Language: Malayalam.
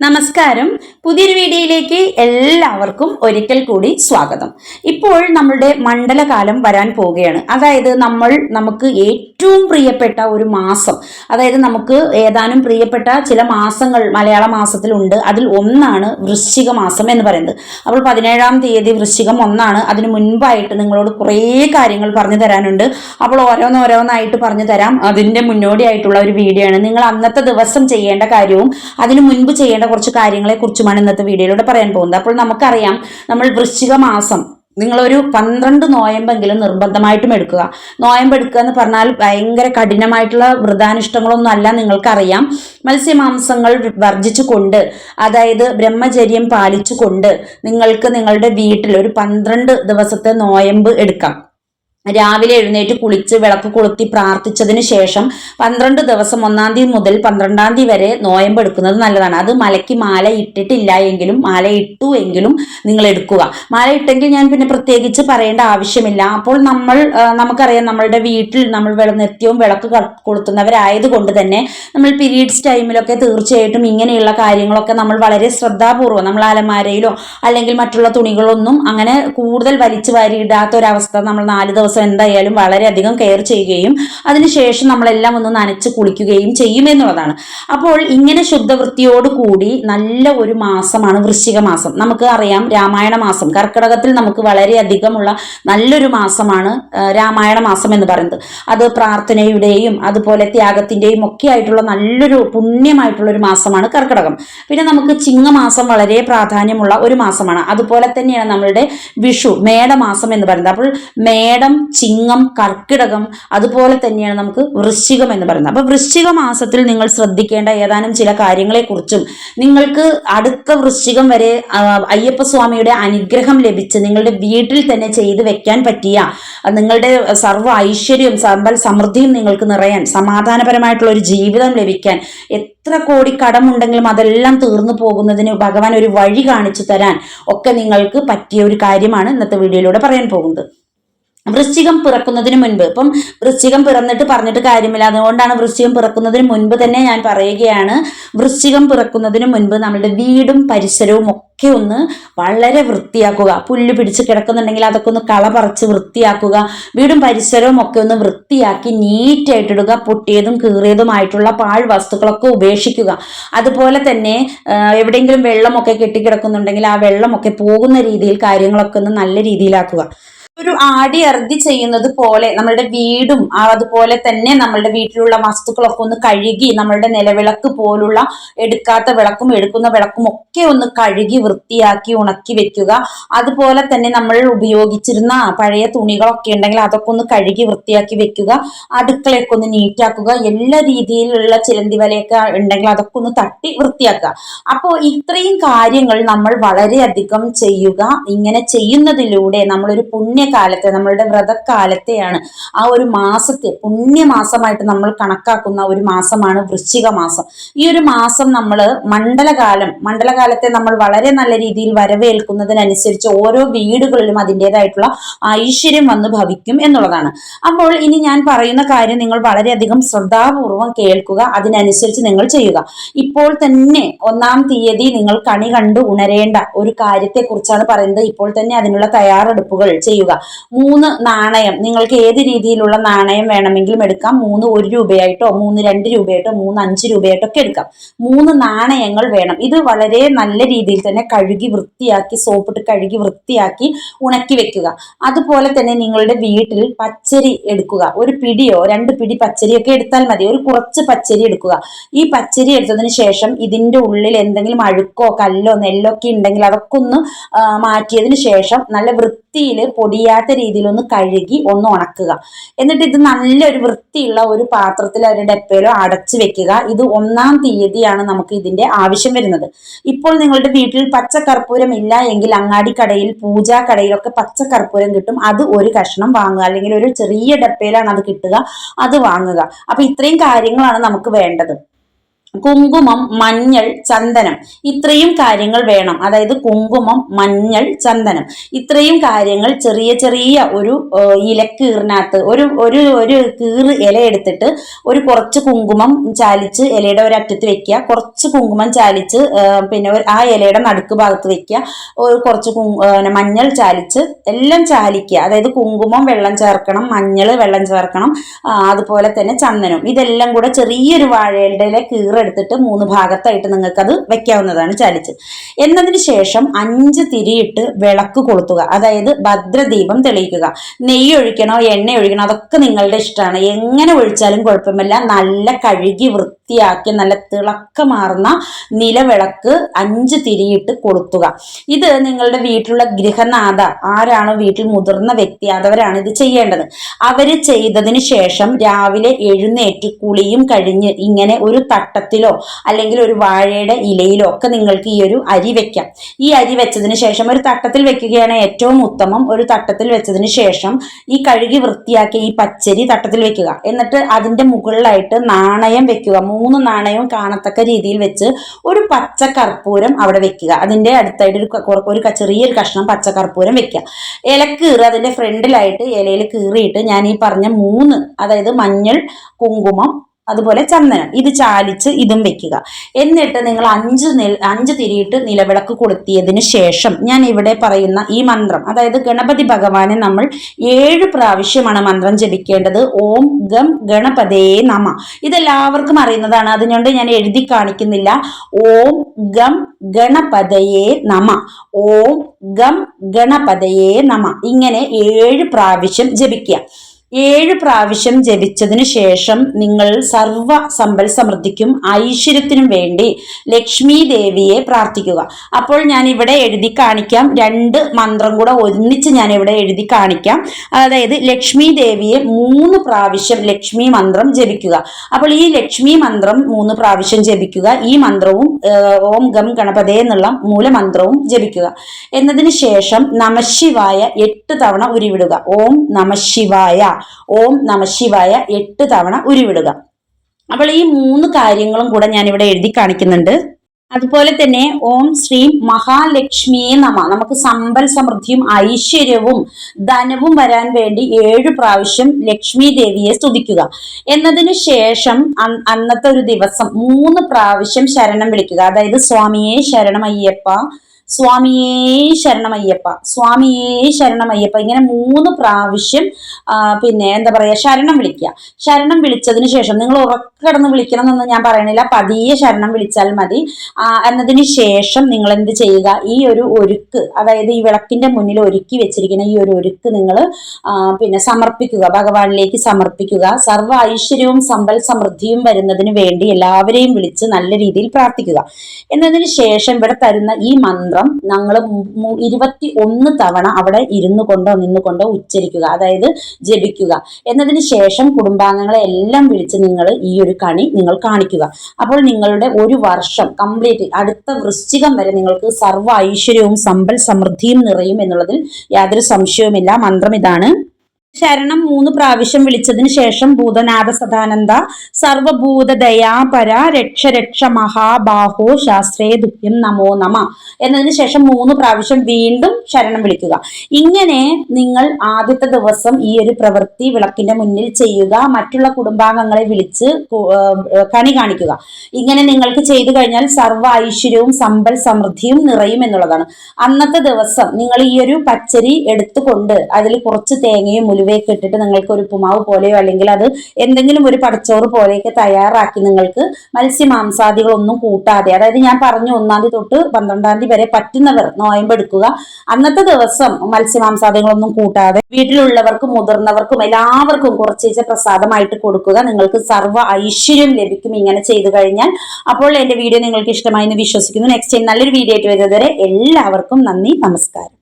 നമസ്കാരം. പുതിയൊരു വീഡിയോയിലേക്ക് എല്ലാവർക്കും ഒരിക്കൽ കൂടി സ്വാഗതം. ഇപ്പോൾ നമ്മളുടെ മണ്ഡലകാലം വരാൻ പോവുകയാണ്. അതായത് നമ്മൾ നമുക്ക് ഏറ്റവും പ്രിയപ്പെട്ട ഒരു മാസം. അതായത് നമുക്ക് ഏതാനും പ്രിയപ്പെട്ട ചില മാസങ്ങൾ മലയാള മാസത്തിലുണ്ട്. അതിൽ ഒന്നാണ് വൃശ്ചിക മാസം എന്ന് പറയുന്നത്. അപ്പോൾ പതിനേഴാം തീയതി വൃശ്ചികം ഒന്നാണ്. അതിന് മുൻപായിട്ട് നിങ്ങളോട് കുറേ കാര്യങ്ങൾ പറഞ്ഞു തരാനുണ്ട്. അപ്പോൾ ഓരോന്നോരോന്നായിട്ട് പറഞ്ഞു തരാം. അതിന്റെ മുന്നോടിയായിട്ടുള്ള ഒരു വീഡിയോ ആണ് നിങ്ങൾ അന്നത്തെ ദിവസം ചെയ്യേണ്ട കാര്യവും അതിന് മുൻപ് ചെയ്യേണ്ട കുറച്ച് കാര്യങ്ങളെ കുറിച്ചുമാണ് ഇന്നത്തെ വീഡിയോയിലൂടെ പറയാൻ പോകുന്നത്. അപ്പോൾ നമുക്കറിയാം നമ്മൾ വൃശ്ചിക മാസം നിങ്ങളൊരു പന്ത്രണ്ട് നോയമ്പെങ്കിലും നിർബന്ധമായിട്ടും എടുക്കുക. നോയമ്പ് എടുക്കുക എന്ന് പറഞ്ഞാൽ ഭയങ്കര കഠിനമായിട്ടുള്ള വ്രതാനുഷ്ഠങ്ങളൊന്നും അല്ല നിങ്ങൾക്കറിയാം. മത്സ്യമാംസങ്ങൾ വർജിച്ചുകൊണ്ട് അതായത് ബ്രഹ്മചര്യം പാലിച്ചുകൊണ്ട് നിങ്ങൾക്ക് നിങ്ങളുടെ വീട്ടിൽ ഒരു പന്ത്രണ്ട് ദിവസത്തെ നോയമ്പ് എടുക്കാം. രാവിലെ എഴുന്നേറ്റ് കുളിച്ച് വിളക്ക് കൊളുത്തി പ്രാർത്ഥിച്ചതിന് ശേഷം പന്ത്രണ്ട് ദിവസം ഒന്നാം തീയതി മുതൽ പന്ത്രണ്ടാം തീയതി വരെ നോയമ്പ് എടുക്കുന്നത് നല്ലതാണ്. അത് മലയ്ക്ക് മാല ഇട്ടിട്ടില്ല എങ്കിലും മാല ഇട്ടു എങ്കിലും നിങ്ങൾ എടുക്കുക. മാല ഇട്ടെങ്കിൽ ഞാൻ പിന്നെ പ്രത്യേകിച്ച് പറയേണ്ട ആവശ്യമില്ല. അപ്പോൾ നമ്മൾ നമുക്കറിയാം നമ്മളുടെ വീട്ടിൽ നമ്മൾ നിത്യവും വിളക്ക് കൊളുത്തുന്നവരായതുകൊണ്ട് തന്നെ നമ്മൾ പീരീഡ്സ് ടൈമിലൊക്കെ തീർച്ചയായിട്ടും ഇങ്ങനെയുള്ള കാര്യങ്ങളൊക്കെ നമ്മൾ വളരെ ശ്രദ്ധാപൂർവം നമ്മൾ അലമാരയിലോ അല്ലെങ്കിൽ മറ്റുള്ള തുണികളൊന്നും അങ്ങനെ കൂടുതൽ വലിച്ചു വാരിയിടാത്ത ഒരവസ്ഥ നമ്മൾ നാല് ദിവസം എന്തായാലും വളരെയധികം കെയർ ചെയ്യുകയും അതിനുശേഷം നമ്മളെല്ലാം ഒന്ന് നനച്ച് കുളിക്കുകയും ചെയ്യുമെന്നുള്ളതാണ്. അപ്പോൾ ഇങ്ങനെ ശുദ്ധവൃത്തിയോട് കൂടി നല്ല ഒരു മാസമാണ് വൃശ്ചിക മാസം. നമുക്ക് അറിയാം രാമായണ മാസം. കർക്കിടകത്തിൽ നമുക്ക് വളരെയധികമുള്ള നല്ലൊരു മാസമാണ് രാമായണ മാസം എന്ന് പറയുന്നത്. അത് പ്രാർത്ഥനയുടെയും അതുപോലെ ത്യാഗത്തിന്റെയും ഒക്കെ ആയിട്ടുള്ള നല്ലൊരു പുണ്യമായിട്ടുള്ള ഒരു മാസമാണ് കർക്കിടകം. പിന്നെ നമുക്ക് ചിങ്ങമാസം വളരെ പ്രാധാന്യമുള്ള ഒരു മാസമാണ്. അതുപോലെ തന്നെയാണ് നമ്മളുടെ വിഷു മേടമാസം എന്ന് പറയുന്നത്. അപ്പോൾ മേടം ചിങ്ങം കർക്കിടകം അതുപോലെ തന്നെയാണ് നമുക്ക് വൃശ്ചികം എന്ന് പറയുന്നത്. അപ്പൊ വൃശ്ചിക മാസത്തിൽ നിങ്ങൾ ശ്രദ്ധിക്കേണ്ട ഏതാനും ചില കാര്യങ്ങളെക്കുറിച്ചും നിങ്ങൾക്ക് അടുത്ത വൃശ്ചികം വരെ അയ്യപ്പ സ്വാമിയുടെ അനുഗ്രഹം ലഭിച്ച് നിങ്ങളുടെ വീട്ടിൽ തന്നെ ചെയ്തു വെക്കാൻ പറ്റിയ നിങ്ങളുടെ സർവ ഐശ്വര്യവും സമ്പൽ സമൃദ്ധിയും നിങ്ങൾക്ക് നിറയാൻ സമാധാനപരമായിട്ടുള്ള ഒരു ജീവിതം ലഭിക്കാൻ എത്ര കോടി കടമുണ്ടെങ്കിലും അതെല്ലാം തീർന്നു പോകുന്നതിന് ഭഗവാൻ ഒരു വഴി കാണിച്ചു തരാൻ ഒക്കെ നിങ്ങൾക്ക് പറ്റിയ ഒരു കാര്യമാണ് ഇന്നത്തെ വീഡിയോയിലൂടെ പറയാൻ പോകുന്നത്. വൃശ്ചികം പിറക്കുന്നതിന് മുൻപ്. ഇപ്പം വൃശ്ചികം പിറന്നിട്ട് പറഞ്ഞിട്ട് കാര്യമില്ല. അതുകൊണ്ടാണ് വൃശ്ചികം പിറക്കുന്നതിന് മുൻപ് തന്നെ ഞാൻ പറയുകയാണ്. വൃശ്ചികം പിറക്കുന്നതിന് മുൻപ് നമ്മുടെ വീടും പരിസരവും ഒക്കെ ഒന്ന് വളരെ വൃത്തിയാക്കുക. പുല്ല് പിടിച്ച് കിടക്കുന്നുണ്ടെങ്കിൽ അതൊക്കെ ഒന്ന് കള പറിച്ച് വൃത്തിയാക്കുക. വീടും പരിസരവും ഒക്കെ ഒന്ന് വൃത്തിയാക്കി നീറ്റായിട്ടിടുക. പൊട്ടിയതും കീറിയതുമായിട്ടുള്ള പാഴ് വസ്തുക്കളൊക്കെ ഉപേക്ഷിക്കുക. അതുപോലെ തന്നെ എവിടെയെങ്കിലും വെള്ളമൊക്കെ കെട്ടിക്കിടക്കുന്നുണ്ടെങ്കിൽ ആ വെള്ളമൊക്കെ പോകുന്ന രീതിയിൽ കാര്യങ്ങളൊക്കെ ഒന്ന് നല്ല രീതിയിലാക്കുക. ഒരു ആടി അറുതി ചെയ്യുന്നത് പോലെ നമ്മളുടെ വീടും അതുപോലെ തന്നെ നമ്മളുടെ വീട്ടിലുള്ള വസ്തുക്കളൊക്കെ ഒന്ന് കഴുകി നമ്മളുടെ നിലവിളക്ക് പോലുള്ള എടുക്കാത്ത വിളക്കും എടുക്കുന്ന വിളക്കും ഒക്കെ ഒന്ന് കഴുകി വൃത്തിയാക്കി ഉണക്കി വെക്കുക. അതുപോലെ തന്നെ നമ്മൾ ഉപയോഗിച്ചിരുന്ന പഴയ തുണികളൊക്കെ ഉണ്ടെങ്കിൽ അതൊക്കെ ഒന്ന് കഴുകി വൃത്തിയാക്കി വെക്കുക. അടുക്കളയൊക്കെ ഒന്ന് നീറ്റാക്കുക. എല്ലാ രീതിയിലുള്ള ചിലന്തി വലയൊക്കെ ഉണ്ടെങ്കിൽ അതൊക്കെ ഒന്ന് തട്ടി വൃത്തിയാക്കുക. അപ്പോൾ ഇത്രയും കാര്യങ്ങൾ നമ്മൾ വളരെയധികം ചെയ്യുക. ഇങ്ങനെ ചെയ്യുന്നതിലൂടെ നമ്മളൊരു പുണ്യകാലത്തെ നമ്മളുടെ വ്രതക്കാലത്തെയാണ് ആ ഒരു മാസത്തെ പുണ്യമാസമായിട്ട് നമ്മൾ കണക്കാക്കുന്ന ഒരു മാസമാണ് വൃശ്ചിക മാസം ഈ ഒരു മാസം നമ്മൾ മണ്ഡലകാലം മണ്ഡലകാലത്തെ നമ്മൾ വളരെ നല്ല രീതിയിൽ വരവേൽക്കുന്നതിനനുസരിച്ച് ഓരോ വീടുകളിലും അതിന്റെതായിട്ടുള്ള ഐശ്വര്യം വന്ന് ഭവിക്കും എന്നുള്ളതാണ്. അപ്പോൾ ഇനി ഞാൻ പറയുന്ന കാര്യം നിങ്ങൾ വളരെയധികം ശ്രദ്ധാപൂർവം കേൾക്കുക അതിനനുസരിച്ച് നിങ്ങൾ ചെയ്യുക. ഇപ്പോൾ തന്നെ ഒന്നാം തീയതി നിങ്ങൾ കണി കണ്ടു ഉണരേണ്ട ഒരു കാര്യത്തെക്കുറിച്ചാണ് പറയുന്നത്. ഇപ്പോൾ തന്നെ അതിനുള്ള തയ്യാറെടുപ്പുകൾ ചെയ്യുക. മൂന്ന് നാണയം. നിങ്ങൾക്ക് ഏത് രീതിയിലുള്ള നാണയം വേണമെങ്കിലും എടുക്കാം. മൂന്ന് ഒരു രൂപയായിട്ടോ മൂന്ന് രണ്ട് രൂപയായിട്ടോ മൂന്ന് അഞ്ച് രൂപയായിട്ടോ ഒക്കെ എടുക്കാം. മൂന്ന് നാണയങ്ങൾ വേണം. ഇത് വളരെ നല്ല രീതിയിൽ തന്നെ കഴുകി വൃത്തിയാക്കി സോപ്പിട്ട് കഴുകി വൃത്തിയാക്കി ഉണക്കി വെക്കുക. അതുപോലെ തന്നെ നിങ്ങളുടെ വീട്ടിൽ പച്ചരി എടുക്കുക. ഒരു പിടിയോ രണ്ട് പിടി പച്ചരിയൊക്കെ എടുത്താൽ മതി. ഒരു കുറച്ച് പച്ചരി എടുക്കുക. ഈ പച്ചരി എടുത്തതിന് ശേഷം ഇതിന്റെ ഉള്ളിൽ എന്തെങ്കിലും അഴുക്കോ കല്ലോ നെല്ലോ ഒക്കെ ഉണ്ടെങ്കിൽ അതൊക്കെ ഒന്ന് മാറ്റിയതിന് ശേഷം നല്ല വൃത്തിയിൽ പൊടിയാത്ത രീതിയിൽ ഒന്ന് കഴുകി ഒന്ന് ഉണക്കുക. എന്നിട്ട് ഇത് നല്ലൊരു വൃത്തിയുള്ള ഒരു പാത്രത്തിൽ ഒരു ഡപ്പയിലോ അടച്ചു വെക്കുക. ഇത് ഒന്നാം തീയതിയാണ് നമുക്ക് ഇതിന്റെ ആവശ്യം വരുന്നത്. ഇപ്പോൾ നിങ്ങളുടെ വീട്ടിൽ പച്ചക്കർപ്പൂരം ഇല്ല എങ്കിൽ അങ്ങാടി കടയിൽ പൂജാ കടയിലൊക്കെ പച്ചക്കർപ്പൂരം കിട്ടും. അത് ഒരു കഷ്ണം വാങ്ങുക. അല്ലെങ്കിൽ ഒരു ചെറിയ ഡപ്പയിലാണ് അത് കിട്ടുക. അത് വാങ്ങുക. അപ്പൊ ഇത്രയും കാര്യങ്ങളാണ് നമുക്ക് വേണ്ടത്. കുങ്കുമം മഞ്ഞൾ ചന്ദനം. ഇത്രയും കാര്യങ്ങൾ വേണം. അതായത് കുങ്കുമം മഞ്ഞൾ ചന്ദനം. ഇത്രയും കാര്യങ്ങൾ ചെറിയ ചെറിയ ഒരു ഇല ഇലക്കീറിനകത്ത് ഒരു ഒരു ഒരു കീറ് ഇല എടുത്തിട്ട് ഒരു കുറച്ച് കുങ്കുമം ചാലിച്ച് ഇലയുടെ ഒരു അറ്റത്ത് വെക്കുക. കുറച്ച് കുങ്കുമം ചാലിച്ച് പിന്നെ ആ ഇലയുടെ നടുക്ക് ഭാഗത്ത് വെക്കുക. ഒരു കുറച്ച് മഞ്ഞൾ ചാലിച്ച് എല്ലാം ചാലിക്കുക. അതായത് കുങ്കുമം വെള്ളം ചേർക്കണം മഞ്ഞൾ വെള്ളം ചേർക്കണം അതുപോലെ തന്നെ ചന്ദനം. ഇതെല്ലാം കൂടെ ചെറിയൊരു വാഴയുടെ കീറെടുത്തിട്ട് മൂന്ന് ഭാഗത്തായിട്ട് നിങ്ങൾക്ക് അത് വെക്കാവുന്നതാണ് ചാലിച്ച് എന്നതിന് ശേഷം അഞ്ച് തിരിയിട്ട് വിളക്ക് കൊളുത്തുക. അതായത് ഭദ്രദീപം തെളിയിക്കുക. നെയ്യ് ഒഴിക്കണോ എണ്ണ ഒഴിക്കണോ അതൊക്കെ നിങ്ങളുടെ ഇഷ്ടമാണ്. എങ്ങനെ ഒഴിച്ചാലും കുഴപ്പമില്ല. നല്ല കഴുകി വൃത്തിയാക്കി നല്ല തിളക്കമാർന്ന നിലവിളക്ക് അഞ്ച് തിരിയിട്ട് കൊളുത്തുക. ഇത് നിങ്ങളുടെ വീട്ടിലുള്ള ഗൃഹനാഥ ആരാണോ വീട്ടിൽ മുതിർന്ന വ്യക്തി അതവരാണ് ഇത് ചെയ്യേണ്ടത്. അവർ ചെയ്തതിന് ശേഷം രാവിലെ എഴുന്നേറ്റ് കുളിയും കഴിഞ്ഞ് ഇങ്ങനെ ഒരു തട്ടത്തിലോ അല്ലെങ്കിൽ ഒരു വാഴയുടെ ഇലയിലോ ഒക്കെ നിങ്ങൾക്ക് ഈ ഒരു അരി വെക്കാം. ഈ അരി വെച്ചതിന് ശേഷം ഒരു തട്ടത്തിൽ വെക്കുകയാണ് ഏറ്റവും ഉത്തമം. ഒരു തട്ടത്തിൽ വെച്ചതിന് ശേഷം ഈ കഴുകി വൃത്തിയാക്കിയ ഈ പച്ചരി തട്ടത്തിൽ വെക്കുക. എന്നിട്ട് അതിന്റെ മുകളിലായിട്ട് നാണയം വെക്കുക. മൂന്ന് നാണയവും കാണത്തക്ക രീതിയിൽ വെച്ച് ഒരു പച്ച കർപ്പൂരം അവിടെ വെക്കുക. അതിന്റെ അടുത്തായിട്ട് ഒരു ഒരു ചെറിയൊരു കഷ്ണം പച്ച കർപ്പൂരം വെക്കുക ഇലക്കീറ് അതിന്റെ ഫ്രണ്ടിലായിട്ട് ഇലയിൽ കീറിയിട്ട് ഞാൻ ഈ പറഞ്ഞ മൂന്ന് അതായത് മഞ്ഞൾ കുങ്കുമം അതുപോലെ ചന്ദനം. ഇത് ചാലിച്ച് ഇതും വെക്കുക. എന്നിട്ട് നിങ്ങൾ അഞ്ച് അഞ്ച് തിരിയിട്ട് നിലവിളക്ക് കൊളുത്തിയതിന് ശേഷം ഞാൻ ഇവിടെ പറയുന്ന ഈ മന്ത്രം അതായത് ഗണപതി ഭഗവാനെ നമ്മൾ ഏഴ് പ്രാവശ്യമാണ് മന്ത്രം ജപിക്കേണ്ടത്. ഓം ഗം ഗണപതേ നമ. ഇതെല്ലാവർക്കും അറിയുന്നതാണ്. അതിനുകൊണ്ട് ഞാൻ എഴുതി കാണിക്കുന്നില്ല. ഓം ഗം ഗണപതയേ നമ. ഓം ഗം ഗണപതയേ നമ. ഇങ്ങനെ ഏഴ് പ്രാവശ്യം ജപിക്കുക. ഏഴ് പ്രാവശ്യം ജപിച്ചതിന് ശേഷം നിങ്ങൾ സർവ സമ്പൽ സമൃദ്ധിക്കും ഐശ്വര്യത്തിനും വേണ്ടി ലക്ഷ്മി ദേവിയെ പ്രാർത്ഥിക്കുക. അപ്പോൾ ഞാൻ ഇവിടെ എഴുതി കാണിക്കാം. രണ്ട് മന്ത്രം കൂടെ ഒന്നിച്ച് ഞാൻ ഇവിടെ എഴുതി കാണിക്കാം. അതായത് ലക്ഷ്മി ദേവിയെ മൂന്ന് പ്രാവശ്യം ലക്ഷ്മി മന്ത്രം ജപിക്കുക. അപ്പോൾ ഈ ലക്ഷ്മി മന്ത്രം മൂന്ന് പ്രാവശ്യം ജപിക്കുക. ഈ മന്ത്രവും ഓം ഗം ഗണപതേ എന്നുള്ള മൂലമന്ത്രവും ജപിക്കുക. എന്നതിന് ശേഷം നമശിവായ എട്ട് തവണ ഉരുവിടുക. ഓം നമശിവായ. ഓം നമശിവായ എട്ട് തവണ ഉരുവിടുക. അപ്പോൾ ഈ മൂന്ന് കാര്യങ്ങളും കൂടെ ഞാൻ ഇവിടെ എഴുതി കാണിക്കുന്നുണ്ട്. അതുപോലെ തന്നെ ഓം ശ്രീം മഹാലക്ഷ്മിയെ നമ. നമുക്ക് സമ്പൽ സമൃദ്ധിയും ഐശ്വര്യവും ധനവും വരാൻ വേണ്ടി ഏഴു പ്രാവശ്യം ലക്ഷ്മി ദേവിയെ സ്തുതിക്കുക. എന്നതിന് ശേഷം അന്നത്തെ ഒരു ദിവസം മൂന്ന് പ്രാവശ്യം ശരണം വിളിക്കുക. അതായത് സ്വാമിയെ ശരണമയ്യപ്പ സ്വാമിയേ ശരണമയ്യപ്പ സ്വാമിയേ ശരണമയ്യപ്പ. ഇങ്ങനെ മൂന്ന് പ്രാവശ്യം പിന്നെ എന്താ പറയുക ശരണം വിളിക്കുക ശരണം വിളിച്ചതിന് ശേഷം നിങ്ങൾ ഉറക്കിടന്ന് വിളിക്കണം എന്നൊന്നും ഞാൻ പറയണില്ല. പതിയെ ശരണം വിളിച്ചാൽ മതി. എന്നതിന് ശേഷം നിങ്ങൾ എന്ത് ചെയ്യുക ഈ ഒരു ഒരുക്ക് അതായത് ഈ വിളക്കിന്റെ മുന്നിൽ ഒരുക്കി വെച്ചിരിക്കുന്ന ഈ ഒരു ഒരുക്ക് നിങ്ങൾ പിന്നെ സമർപ്പിക്കുക. ഭഗവാനിലേക്ക് സമർപ്പിക്കുക. സർവ ഐശ്വര്യവും സമ്പൽ സമൃദ്ധിയും വരുന്നതിന് വേണ്ടി എല്ലാവരെയും വിളിച്ച് നല്ല രീതിയിൽ പ്രാർത്ഥിക്കുക. എന്നതിന് ശേഷം ഇവിടെ തരുന്ന ഈ മന്ത്രം ഞങ്ങൾ ഇരുപത്തി ഒന്ന് തവണ അവിടെ ഇരുന്നു കൊണ്ടോ നിന്നുകൊണ്ടോ ഉച്ചരിക്കുക അതായത് ജപിക്കുക. എന്നതിന് ശേഷം കുടുംബാംഗങ്ങളെ എല്ലാം വിളിച്ച് നിങ്ങൾ ഈ ഒരു കണി നിങ്ങൾ കാണിക്കുക. അപ്പോൾ നിങ്ങളുടെ ഒരു വർഷം കംപ്ലീറ്റ് അടുത്ത വൃശ്ചികം വരെ നിങ്ങൾക്ക് സർവ ഐശ്വര്യവും സമ്പൽ സമൃദ്ധിയും നിറയും എന്നുള്ളതിൽ യാതൊരു സംശയവുമില്ല. മന്ത്രം ഇതാണ്. ശരണം മൂന്ന് പ്രാവശ്യം വിളിച്ചതിന് ശേഷം ഭൂതനാഥ സദാനന്ദ സർവഭൂത ദയാപര രക്ഷ രക്ഷ മഹാബാഹോ ശാസ്ത്രേ ദുഃഖ്യം നമോ നമ. എന്നതിന് ശേഷം മൂന്ന് പ്രാവശ്യം വീണ്ടും ശരണം വിളിക്കുക. ഇങ്ങനെ നിങ്ങൾ ആദ്യത്തെ ദിവസം ഈ ഒരു പ്രവൃത്തി വിളക്കിന്റെ മുന്നിൽ ചെയ്യുക മറ്റുള്ള കുടുംബാംഗങ്ങളെ വിളിച്ച് കണി കാണിക്കുക. ഇങ്ങനെ നിങ്ങൾക്ക് ചെയ്തു കഴിഞ്ഞാൽ സർവ ഐശ്വര്യവും സമ്പൽ സമൃദ്ധിയും നിറയും എന്നുള്ളതാണ്. അന്നത്തെ ദിവസം നിങ്ങൾ ഈ ഒരു പച്ചരി എടുത്തുകൊണ്ട് അതിൽ കുറച്ച് തേങ്ങയും ഉലുവയൊക്കെ ഇട്ടിട്ട് നിങ്ങൾക്ക് ഒരു ഉപ്പുമാവ് പോലെയോ അല്ലെങ്കിൽ അത് എന്തെങ്കിലും ഒരു പടച്ചോറ് പോലെയൊക്കെ തയ്യാറാക്കി നിങ്ങൾക്ക് മത്സ്യമാംസാദികളൊന്നും കൂട്ടാതെ അതായത് ഞാൻ പറഞ്ഞു ഒന്നാം തീയതി തൊട്ട് പന്ത്രണ്ടാം തീയതി വരെ പറ്റുന്നവർ നോയമ്പെടുക്കുക അന്നത്തെ ദിവസം മത്സ്യമാംസാദികളൊന്നും കൂട്ടാതെ വീട്ടിലുള്ളവർക്കും മുതിർന്നവർക്കും എല്ലാവർക്കും കുറച്ചേച്ച പ്രസാദമായിട്ട് കൊടുക്കുക. നിങ്ങൾക്ക് സർവ ഐശ്വര്യം ലഭിക്കും ഇങ്ങനെ ചെയ്തു കഴിഞ്ഞാൽ. അപ്പോൾ എന്റെ വീഡിയോ നിങ്ങൾക്ക് ഇഷ്ടമായി എന്ന് വിശ്വസിക്കുന്നു. നെക്സ്റ്റ് ടൈം നല്ലൊരു വീഡിയോ ആയിട്ട് വരുന്നത് വരെ എല്ലാവർക്കും നന്ദി നമസ്കാരം.